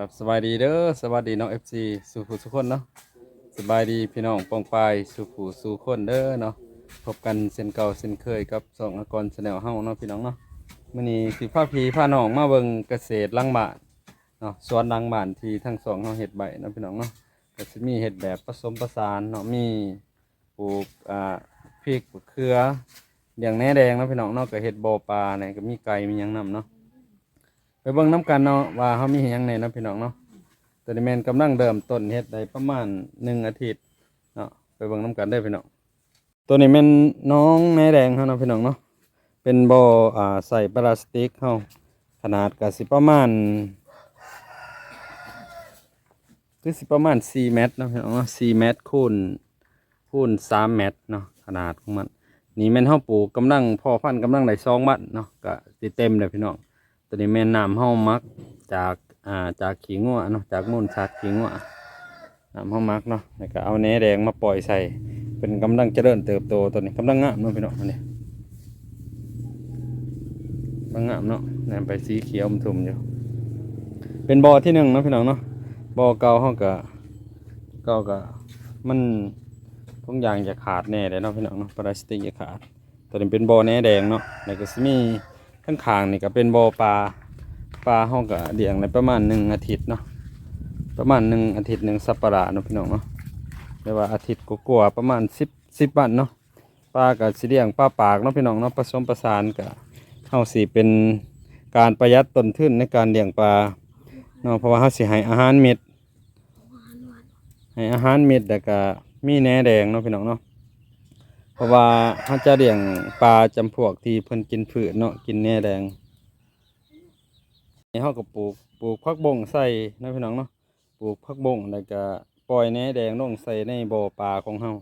ครับสบายดีเด้อสวัสดีน้อง FC สู่ผู้สุคนเนาะสบายดีพี่น้องปองปายสู่ผู้สู่คนเด้อเนาะพบกันเส้นเก่าเส้นเคยกับสองอากรชแนลเฮาเนาะพี่น้องเนาะมื้อนี้สิพาพี่พาน้องมาเบิ่งเกษตรลังบานเนาะสวนลังบานที่ทั้งสองเฮาเฮ็ดไว้เนาะพี่น้องเนาะก็สิมีเฮ็ดแบบผสมผสานเนาะมีปลูกอ่าพริกเขือเลี้ยงแหนแดงนะพี่น้องเนาะก็เฮ็ดบ่อปลาเนี่ยก็มีไก่มียังนํเนาะ ไปเบิ่งน้ำกันเนาะว่าเขามีหยังในเนาะพี่น้องเนาะตัวนี้แมนกำลังเดิมต้นเฮ็ดได้ประมาณหนึ่งอาทิตย์เนาะไปเบิ่งน้ำกันได้พี่น้องตัวนี้แมนน้องแม่แดงเขาเนาะพี่น้องเนาะเป็นบ่ออ่าใส่พลาสติกเขาขนาดก็สิประมาณคือสิประมาณ4เมตรเนาะพี่น้องเนาะ4เมตรคูณคูณ3เมตรเนาะขนาดของมันนี่แมนเฮาปลูกกำลังพอพันกำลังได้2มัดเนาะก็สิเต็มเลยพี่น้อง ตัวนี้แม่น้ำเฮามักจากอ่าจากขี้งัวเนาะจากมูลสัตว์ขี้งัวน้ำเฮามักเนาะแล้วก็เอาแหนแดงมาปล่อยใส่ เป็นกำลังเจริญเติบโตตัวนี้กำลังงามเนาะพี่น้องอันนี้กำลังงามเนาะแนมไปสีเขียวมันทุ่มอยู่เป็นบ่อที่หนึ่งเนาะพี่น้องเนาะบ่อเก่าเฮาก็เก่าก็มันทุกอย่างจะขาดแน่เลยเนาะพี่น้องเนาะพลาสติกจะขาดตัวนี้เป็นบ่อแหนแดงเนาะแล้วก็มี ข้างขางนี่ก็เป็นบ่อปลาปลาห้องก็เลี้ยงในประมาณหนึ่งอาทิตย์เนาะประมาณหนึ่งอาทิตย์หนึ่งสัปดาห์เนาะพี่น้องเนาะเรียกว่าอาทิตย์กว่าประมาณสิบสิบวันเนาะปลากับสิเลี้ยงปลาปากเนาะพี่น้องเนาะผสมประสานกับเฮาสิเป็นการประหยัดต้นทุนในการเลี้ยงปลาเนาะเพราะว่าเฮาสิให้อาหารเม็ดให้อาหารเม็ดแล้วก็มีแหนแดงเนาะพี่น้องเนาะ เพราะว่าเขาจะเลี้ยงปลาจำพวกที่เพิ่นกินพืชเนาะกินแหน่แดงนี่เขาก็ปลูกปลูกผักบงใส่นะพี่น้องเนาะปลูกผักบงแล้วก็ปล่อยแหน่แดงลงใส่ในบ่อปลาของเฮา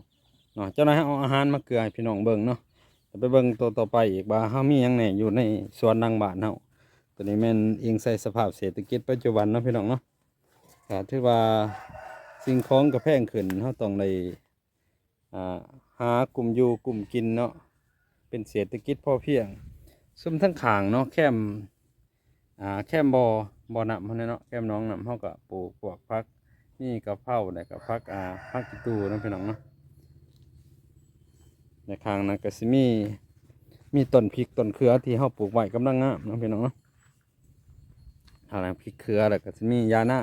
เนาะเจ้านายเอาอาหารมาเกลือให้พี่น้องเบิ่งเนาะไปเบิ่งตัวต่อไปอีกว่าเฮามีหยังแหน่อยู่ในสวนดังบ้านเฮาตัวนี้แม่นอิงใส่สภาพเศรษฐกิจปัจจุบันเนาะพี่น้องเนาะก็ถือว่าสิ่งของก็แพงขึ้นเฮาต้องได้อ่า หากลุ่มอยู่กลุ่มกินเนาะเป็นเศรษฐกิจพอเพียงซุ่มทั้งขางเนาะแคมอ่าแคมบอบอนำเนาะแคมน้องนำเฮาก็ปลูกพวกพักนี่กะเพราได้กับพักอ่าพักกิตูเนาะพี่น้องเนาะในขางนั้นก็สิมีมีต้นพริกต้นเขือที่เฮาปลูกไว้กำลังงามเนาะพี่น้องเนาะทางพริกเขือแล้วก็สิมียาหน้า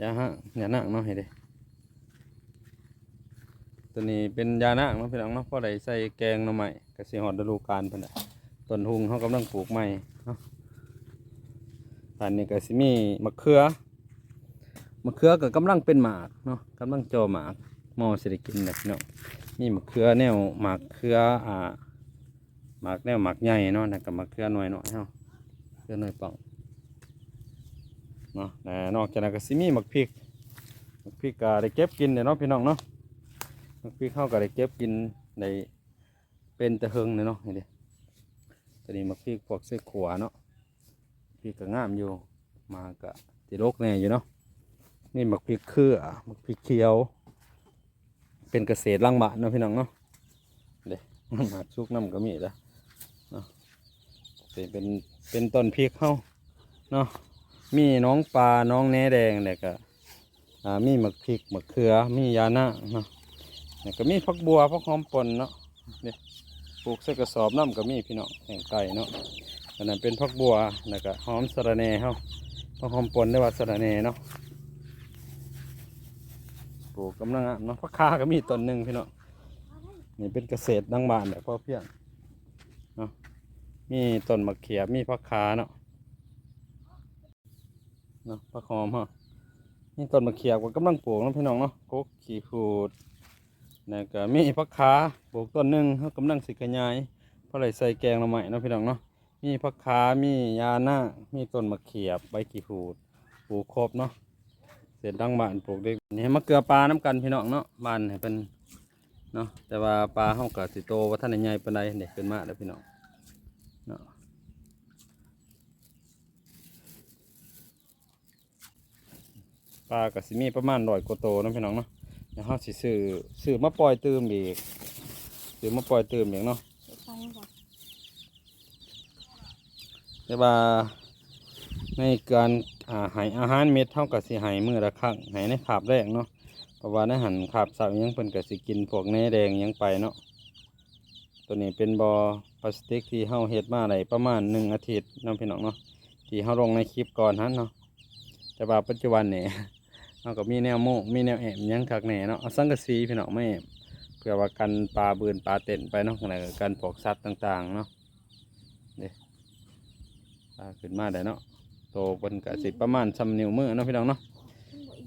ยาฮะยาหน้าเนาะให้เด้ ตัวนี้เป็นยานางเนาะพี่น้องเนาะเพราะได้ใส่แกงหน่อไม้กระสิฮอดฤดูกาลเพิ่นน่ะต้นหุงเขากำลังปลูกใหม่เนาะอันนี้ก็สิมีมะเขือมะเขือก็กำลังเป็นหมากเนาะกำลังจอหมากหมอสิได้กินแบบเนาะมีมะเขือแนวหมากเขืออ่าหมากแนวหมากใหญ่เนาะแล้วก็มะเขือหน่อยเนาะเฮาะเขือหน่อยป่องเนาะแต่นอกจากนั้นก็สิมีมะพริกมะพริกก็ได้เก็บกินเด้อเนาะพี่น้องเนาะ พี่เข้าก็ได้เก็บกินในเป็นตะเฮงเลยเนาะนี่ดิตอนนี้มักพี่พวกเส้ขวาเนาะพี่ก็งามอยู่มากะติโรกแน่อยู่เนาะนี่มักพริกเครือมักพริกเขียว เป็นเกษตรล่างบานเนาะพี่น้องเนาะเด็หมากชุกน้ำก็มีแล้วเนาะเป็นเป็นเป็นต้นพริกเข้าเนาะมีน้องปลาน้องแหนแดงเนี่ยก็อ่ามีหมักพริกหมักเขือมียานะเนาะ นี่ก็มีผักบัวผักหอมปนเนาะนี่ปลูกใส่กระสอบน้ำก็มีพี่น้องแห่งไก่เนาะอันนั้นเป็นผักบัวแล้วก็หอมสะระแหน่เฮาผักหอมปนได้ว่าสะระแหน่เนาะปลูกกำลังอะเนาะผักคาก็มีต้นหนึ่งพี่น้องนี่เป็นเกษตรดังบ้านแบบพ่อเพียงเนาะมีต้นมะเขือมีผักคาเนาะเนาะผักหอมเฮานี่ต้นมะเขือก็กำลังปลูกนะพี่น้องเนาะกกขี้หูด แล้วก็มีผักขาปลูกต้นหนึ่งเขากำลังสิขยายเพราะอะไรใส่แกงเราใหม่เนาะพี่น้องเนาะมีผักขามียาหน้ามีต้นมะเขียบใบกี่หูดปลูกครบเนาะเสร็จดังบ้านปลูกได้นี่มะเกลือปลาน้ำกันพี่น้องเนาะบ้านให้เป็นเนาะแต่ว่าปลาเขาก็สิโตว่าท่านใหญ่ปนใดเด็กขึ้นมาแล้วพี่น้องเนาะปลาก็สิมีประมาณร้อยกว่าโตนะพี่น้องเนาะ เดี๋ยวเขาสิซื้อซื้อมาปล่อยเติมอีกซื้อมาปล่อยเติมอีกเนาะแต่ว่าในการอ่าให้อาหารเม็ดเท่ากับสิให้มื้อละครั้งให้ในคาบแรกเนาะเพราะว่าในหันคาบสาร์ยังเพิ่นก็สิกินพวกแหนแดงหยังไปเนาะตัวนี้เป็นบ่อพลาสติกที่เฮาเฮ็ดมาได้ประมาณหนึ่งอาทิตย์เนาะพี่น้องเนาะที่เฮาลงในคลิปก่อนหันเนาะแต่ว่าปัจจุบันเนี่ย เฮาก็มีแนวโม่มีแนวแอมยังคักแหน่เนาะเอาสังกะสีพี่น้องไม่แอมเพื่อว่ากันปลาบืนปลาเต้นไปเนาะข้างในก็กันพวกสัตว์ต่างๆเนาะเด้ปลาขึ้นมาได้เนาะโตเพิ่นก็สิประมาณซ้ำนิ้วมือเนาะพี่น้องเนาะ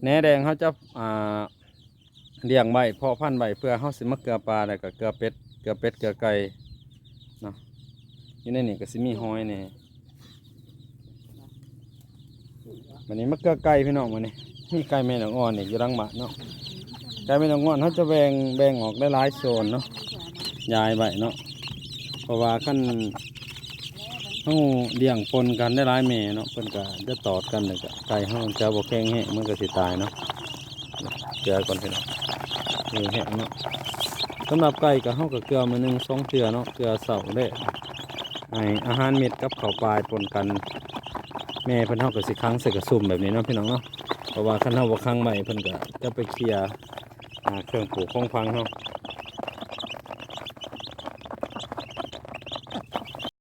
แหนแดงเขาจะอ่าเลี้ยงไว้เพาะพันธุ์ไว้เพื่อเฮาสิมาเกลือปลาแล้วก็เกลือเป็ดเกลือเป็ดเกลือไก่เนาะอยู่ในนี่ก็สิมีหอยแหน่ยวันนี้มาเกลือไก่พี่น้องวันนี้ มีไก่แม่นางอ่อนนี่อยู่รังบะเนาะไก่แม่นางอ่อนเขาจะแบ่งแบ่งออกได้หลายโซนเนาะยายไว้เนาะเพราะว่าขั้นเขาเลี้ยงปนกันได้หลายแม่เนาะเพิ่นก็จะตอดกันเลยก็ไก่เขาจะบ่แข็งแห้งมันก็สิตายเนาะเกลือก่อนพี่น้องนี่แห้งเนาะสำหรับไก่ก็เฮาก็เกลือมาหนึ่งสองเทื่อเนาะเกลือเสาเด้ให้อาหารเม็ดกับข้าวปลายปนกัน แม่เพิ่นเฮาก็สิค้างใส่กระสุ่มแบบนี้เนาะพี่น้องเนาะ เพราะว่าคันเฮาบ่ค้งใหม่เพิ่นก็จะไปเคลียร์เครื่องปลูกของฟังเฮา